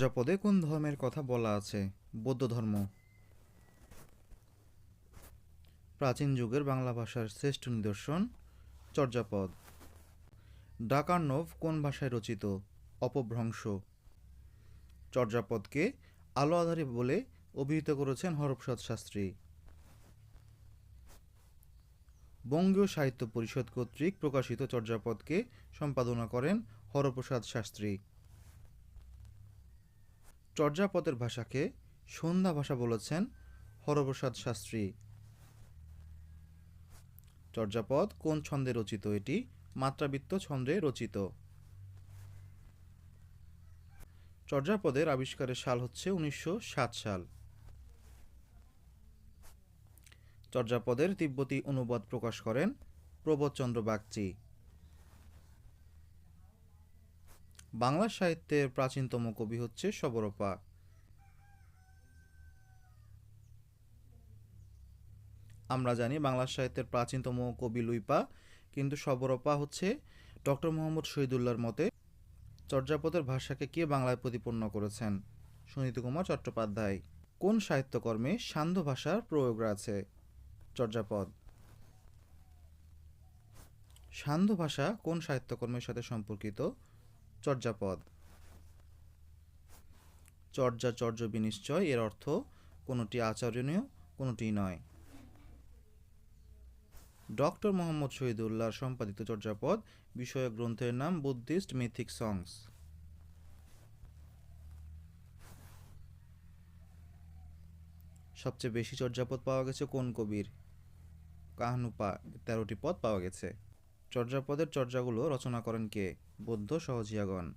চর্যাপদে কোন ধর্মের কথা বলা আছে? বৌদ্ধ ধর্ম। প্রাচীন যুগের বাংলা ভাষার শ্রেষ্ঠ নিদর্শন চর্যাপদ। ডাকার্ণব কোন ভাষায় রচিত? অপভ্রংশ। চর্যাপদকে আলো আধারী বলে অভিহিত করেছেন হরপ্রসাদ শাস্ত্রী। বঙ্গীয় সাহিত্য পরিষদ কর্তৃক প্রকাশিত চর্যাপদকে সম্পাদনা করেন হরপ্রসাদ শাস্ত্রী। চর্যাপদের ভাষাকে সন্ধ্যা ভাষা বলেছেন হরপ্রসাদ শাস্ত্রী। চর্যাপদ কোন ছন্দে রচিত? এটি মাত্রাবৃত্ত ছন্দে রচিত। চর্যাপদের আবিষ্কারের সাল হচ্ছে উনিশশো সাত সাল। চর্যাপদের তিব্বতী অনুবাদ প্রকাশ করেন প্রবোধচন্দ্র বাগচি। বাংলা সাহিত্যের প্রাচীনতম কবি হচ্ছে সবরপা। আমরা জানি বাংলা সাহিত্যের প্রাচীনতম কবি লুইপা, কিন্তু সবরপা হচ্ছে ডক্টর মোহাম্মদ শহীদুল্লাহর মতে চর্যাপদের ভাষাকে কে বাংলায় প্রতিপন্ন করেছেন? সুনীত কুমার চট্টোপাধ্যায়। কোন সাহিত্যকর্মে সান্ধ্য ভাষার প্রয়োগ আছে? চর্যাপদ। সান্ধ্য ভাষা কোন সাহিত্যকর্মের সাথে সম্পর্কিত? চর্যাপদ। চর্যা, চর্য বিনিশ্চয়, এর অর্থ কোনোটি আচরণীয়, কোনোটি নয়। ডক্টর মোহাম্মদ শহীদুল্লাহর সম্পাদিত চর্যাপদ, বিষয়ক গ্রন্থের নাম বুদ্ধিস্ট মিথিক সংস। সবচেয়ে বেশি চর্যাপদ পাওয়া গেছে কোন কবির? কাহনুপা, তেরোটি পদ পাওয়া গেছে। চর্যাপদের চর্যাগুলো রচনা করেন কে? বৌদ্ধ সহজিয়াগণ।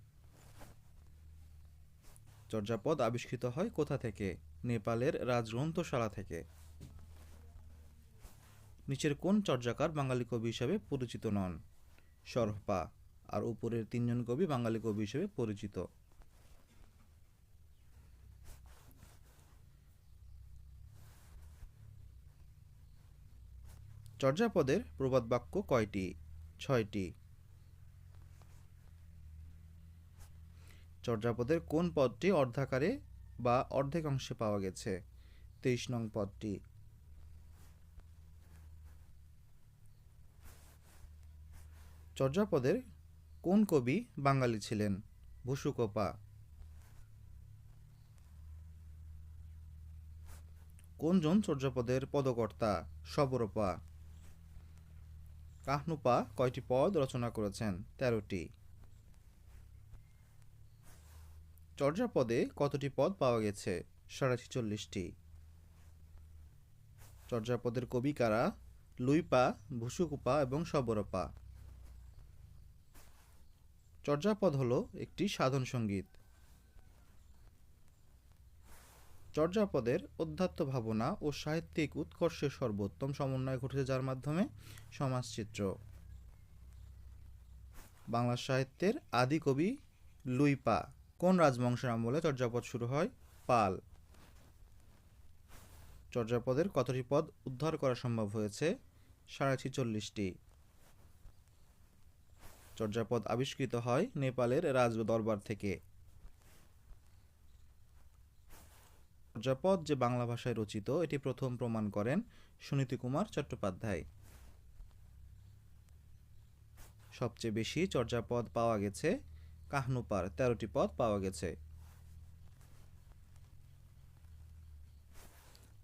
চর্যাপদ আবিষ্কৃত হয় কোথা থেকে? নেপালের রাজগ্রন্থশালা থেকে। নিচের কোন চর্যাকার বাঙালি কবি হিসাবে পরিচিত নন? সরহপা। আর উপরের তিনজন কবি বাঙালি কবি হিসেবে পরিচিত। চর্যাপদের প্রবাদ বাক্য কয়টি? ছয়টি। চর্যাপদের কোন পদটি অর্ধাকারে বা অর্ধেক অংশে পাওয়া গেছে? তেইশ নং পদটি। চর্যাপদের কোন কবি বাঙালি ছিলেন? ভুসুকোপা। কোনজন চর্যাপদের পদকর্তা? সবরপা। কাহনুপা কয়টি পদ রচনা করেছেন? তেরোটি। চর্যাপদে কতটি পদ পাওয়া গেছে? সাড়ে ছেচল্লিশটি। চর্যাপদের কবি কারা? লুইপা, ভুসুকুপা এবং সবরপা। চর্যাপদ হলো একটি সাধন সংগীত। চর্যাপদের অধ্যাত্ম ভাবনা ও সাহিত্যিক উৎকর্ষের সর্বোত্তম সমন্বয় ঘটেছে যার মাধ্যমে সমাজচিত্র। বাংলা সাহিত্যের আদি কবি লুইপা কোন রাজবংশের আমলে চর্যাপদ শুরু হয়? পাল। চর্যাপদের কতটি পদ উদ্ধার করা সম্ভব হয়েছে? সাড়ে ছিচল্লিশটি। চর্যাপদ আবিষ্কৃত হয় নেপালের রাজ দরবার থেকে। চর্যাপদ যে বাংলা ভাষায় রচিত, এটি প্রথম প্রমাণ করেন সুনীতি কুমার চট্টোপাধ্যায়। সবচেয়ে বেশি চর্যাপদ পাওয়া গেছে কাহনুপার, তেরোটি পদ পাওয়া গেছে।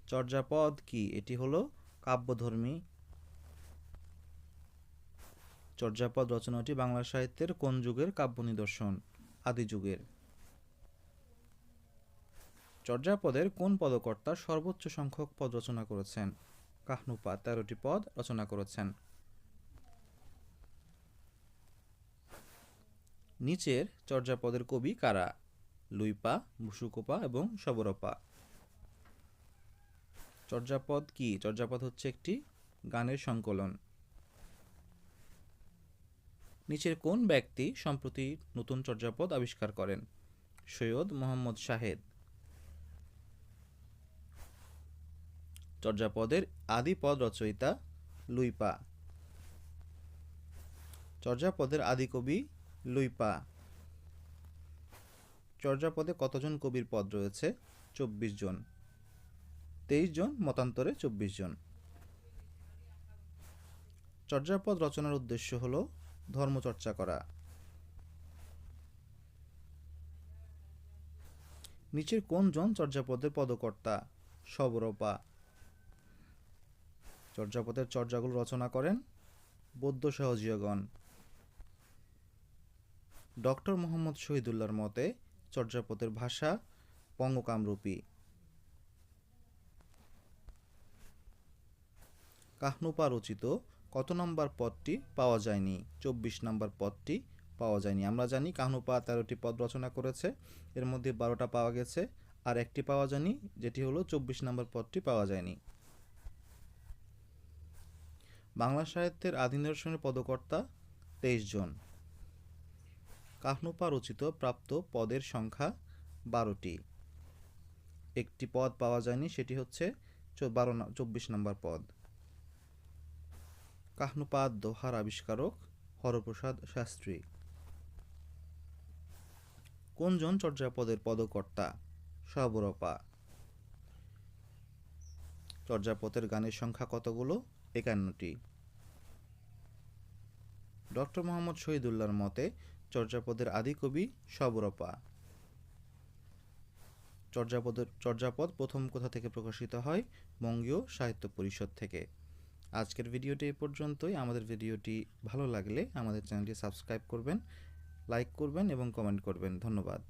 চর্যাপদ কি? এটি হলো কাব্যধর্মী। চর্যাপদ রচনাটি বাংলা সাহিত্যের কোন যুগের কাব্য নিদর্শন? আদি যুগের। চর্যাপদের কোন পদকর্তা সর্বোচ্চ সংখ্যক পদ রচনা করেছেন? কাহনুপা তেরোটি পদ রচনা করেছেন। নিচের চর্যাপদের কবি কারা? লুইপা মুসুকোপা এবং সবরপা। চর্যাপদ কি? চর্যাপদ হচ্ছে একটি গানের সংকলন। নিচের কোন ব্যক্তি সম্প্রতি নতুন চর্যাপদ আবিষ্কার করেন? সৈয়দ মোহাম্মদ শাহেদ। চর্যাপদের আদি পদ রচয়িতা লুইপা। চর্যাপদের আদি কবি লুইপা। চর্যাপদে কতজন কবির পদ রয়েছে? চব্বিশ জন। তেইশ জন, মতান্তরে চব্বিশ জন। চর্যাপদ রচনার উদ্দেশ্য হল ধর্মচর্চা করা। নিচের কোন জন চর্যাপদের পদকর্তা? সবরপা। চর্যাপদের চর্যাগুলো রচনা করেন বৌদ্ধ সহজীয়গণ ডক্টর মোহাম্মদ শহীদুল্লাহর মতে, চর্যাপদের ভাষা পঙ্গকামরূপী। কাহনুপা রচিত, কত নম্বর পদটি পাওয়া যায়নি? চব্বিশ নম্বর পদটি পাওয়া যায়নি। আমরা জানি কাহনুপা তেরোটি পদ রচনা করেছে, এর মধ্যে বারোটা পাওয়া গেছে, আর একটি পাওয়া যায়নি, যেটি হলো চব্বিশ নম্বর পদটি পাওয়া যায়নি। বাংলা সাহিত্যের আদি নিদর্শনের পদকর্তা তেইশ জন। কাহনুপা রচিত প্রাপ্ত পদের সংখ্যা বারোটি। একটি পদ পাওয়া যায়নি, সেটি হচ্ছে বারো চব্বিশ নম্বর পদ। কাহনুপাত দোহার আবিষ্কারক হরপ্রসাদ শাস্ত্রী। কোনজন চর্যাপদের পদকর্তা? সবরপা চর্যাপদের গানের সংখ্যা কতগুলো? একান্নটি। ডক্টর মোহাম্মদ শহীদুল্লাহর মতে, চর্যাপদের আদি কবি সবরপা। চর্যাপদের, চর্যাপদ প্রথম কোথা থেকে প্রকাশিত হয়? বঙ্গীয় সাহিত্য পরিষদ থেকে। আজকের ভিডিওটি এই পর্যন্তই। আমাদের ভিডিওটি ভালো লাগলে আমাদের চ্যানেলটি সাবস্ক্রাইব করবেন, লাইক করবেন এবং কমেন্ট করবেন। ধন্যবাদ।